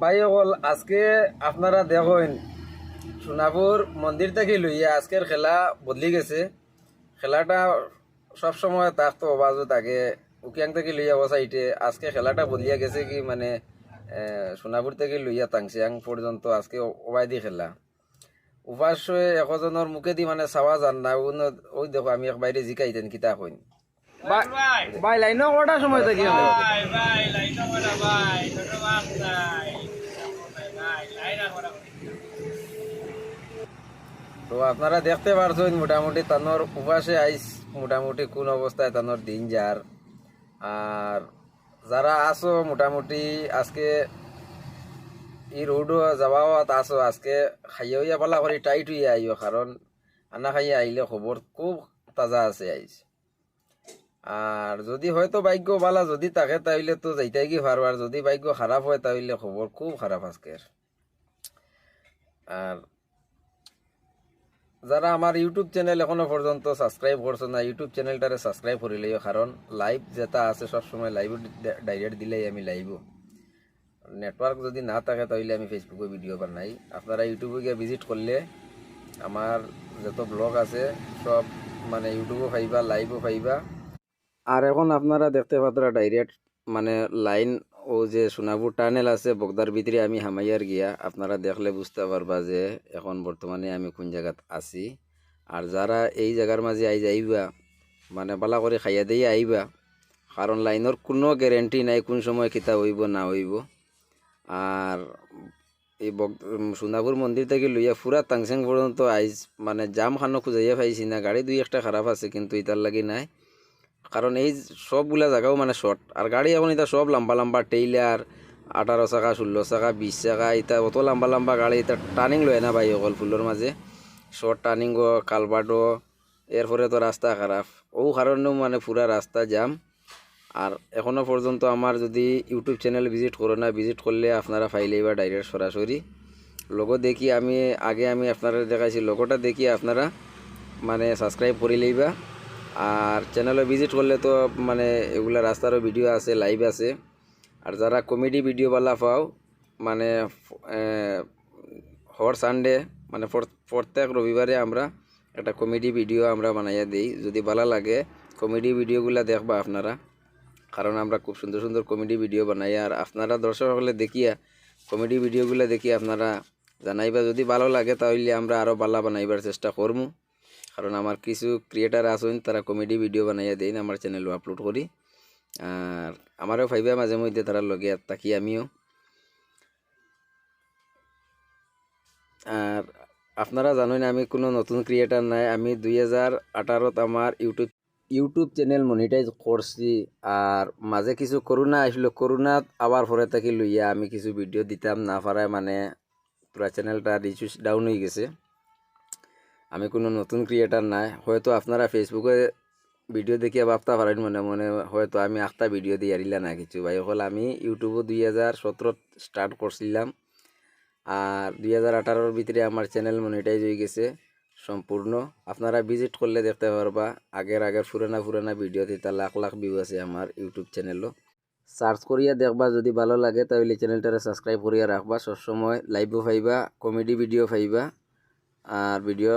ভাই সকল আজকে আপনারা দেখেন সোনাপুর মন্দির থেকে লইয়া আজকের খেলা বদলি গেছে। খেলাটা সবসময় থাকতো অবাজও থাকে। উকিয়াং থেকে লইয়া বসাইটে আজকে খেলাটা বদলিয়া গেছে কি মানে সোনাপুর থেকে লইয়া তাংসিয়াং পর্যন্ত আজকে ওবাইদি খেলা। উপাস্য একজনের মুখেদি মানে চাওয়া যান না ওই দেখো আমি এক বাইরে জিকাইতেন কিতা কইন। ভাই লাইনও কটার সময় থাকি ভাই ভাই লাইট করা ভাই। তো আপনারা দেখতে পারছেন মোটামুটি তানোর উপাসে আইস, মোটামুটি কোন অবস্থায় তানোর দিন যার। আর যারা আসো মোটামুটি আজকে ই রোডও যাওয়াও আসো আজকে খাইয়া হইয়া পালা করে টাইট হইয়া আইও, কারণ আনা খাইয়া আইলে খবর খুব তাজা আছে আইস। আর যদি হয়তো ভাগ্য বালা যদি থাকে তাহলে তো যাইতাই কি পারো, আর যদি ভাগ্য খারাপ হয় তাহলে খবর খুব খারাপ আজকের। আর যারা আমার ইউটিউব চ্যানেল এখনও পর্যন্ত সাবস্ক্রাইব করছ না ইউটিউব চ্যানেলটারে সাবস্ক্রাইব করে লইও কারণ লাইভ যেটা আছে, সবসময় লাইভ ডাইরেক্ট দিলেই আমি লাইভ নেটওয়ার্ক যদি না থাকে, তাহলে আমি ফেসবুকে ভিডিও বানাই। আপনারা ইউটিউবে গিয়ে ভিজিট করলে আমার যত ব্লগ আছে, সব মানে ইউটিউবও পাইবা লাইভও পাইবা। আর এখন আপনারা দেখতে পাত্রা ডাইরেক্ট মানে লাইন ও যে সোনাপুর টানেল আছে, বগদার ভিতরে আমি হামাইয়ার গিয়া, আপনারা দেখলে বুঝতে পারবা যে এখন বর্তমানে আমি কোন জায়গাত আছি। আর যারা এই জায়গার মাঝে আই যাইবা মানে বালা করে খাইয়া দিয়ে আইবা, কারণ লাইনের কোনো গ্যারেন্টি নাই কোন সময় কিতা হইব, না হইব। আর এই সোনাপুর মন্দির থেকে লইয়া পুরা তাংসেং পর্যন্ত আইজ মানে জাম খানো খুঁজাইয়া পাইছি না, গাড়ি দুই একটা খারাপ আছে, কিন্তু ইতার লাগি নাই। কারণ এই সবগুলা জায়গাও মানে শর্ট আর গাড়ি এখন এটা সব লম্বা লম্বা টেইলার আঠারো চাকা ষোলো চাকা, বিশ চাকা, এটা অত লম্বা লম্বা গাড়ি, এটা টার্নিং লয় না ভাই অকল ফুলের মাঝে। শর্ট টার্নিং কালবাটো এরপরে তো রাস্তা খারাপ। ও কারণেও মানে পুরা রাস্তা জাম আর এখনও পর্যন্ত আমার যদি ইউটিউব চ্যানেল ভিজিট করো না ভিজিট করলে আপনারা ফাইলেই বা ডাইরেক্ট সরাসরি। লোগো দেখি আমি, আগে আমি আপনারা দেখাইছি লোগোটা দেখি আপনারা মানে সাবস্ক্রাইব করে লইবা। আর চ্যানেলে ভিজিট করলে তো মানে এগুলা রাস্তারও ভিডিও আছে লাইভ আছে। আর যারা কমেডি ভিডিও বালা পাও মানে হর সানডে মানে প্রত্যেক রবিবারে আমরা একটা কমেডি ভিডিও আমরা বানাইয়া দিই। যদি ভালো লাগে কমেডি ভিডিওগুলা দেখবা আপনারা। কারণ আমরা খুব সুন্দর সুন্দর কমেডি ভিডিও বানাই। আর আপনারা দর্শক হলে দেখিয়া কমেডি ভিডিওগুলো দেখি আপনারা জানাইবা। যদি ভালো লাগে তাহলে আমরা আরও ভালো বানাইবার চেষ্টা করব কারণ আমার কিছু ক্রিয়েটার আছেন, তারা কমেডি ভিডিও বানাইয়া দেন, আমার চ্যানেলও আপলোড করি। আর আমারও ভাইবা মাঝে মধ্যে তারা লগে থাকি আমিও। আর আপনারা জানেন আমি কোনো নতুন ক্রিয়েটার নাই, আমি দুই হাজার আঠারোত আমার ইউটিউব ইউটিউব চ্যানেল মনিটাইজ করছি। আর মাঝে কিছু করোনা আসলো করোনাত আবার পরে থাকি লইয়া আমি কিছু ভিডিও দিতাম, না পারায় মানে পুরা চ্যানেলটা রিচ ডাউন হয়ে গেছে। আমি কোনো নতুন ক্রিয়েটার নাই। হয়তো আপনারা ফেসবুকে ভিডিও দেখিয়া ভাবতে পারেন মনে মনে। হয়তো আমি আখটা ভিডিও দিয়ে আরিলা না কিছু ভাই। হল আমি ইউটিউবও দুই হাজার সতেরোত স্টার্ট করছিলাম আর দুই হাজার আঠারোর ভিতরে আমার চ্যানেল মনিটাইজ হয়ে গেছে সম্পূর্ণ আপনারা ভিজিট করলে দেখতে পারবা। আগের আগের পুরানা পুরানা ভিডিও দিতে লাখ লাখ ভিউ আছে আমার ইউটিউব চ্যানেলও সার্চ করিয়া দেখবা, যদি ভালো লাগে তাহলে চ্যানেলটারে সাবস্ক্রাইব করিয়া রাখবা। সবসময় লাইভও পাইবা কমেডি ভিডিও পাইবা। আর ভিডিও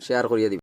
শেয়ার করিয়া দিবা।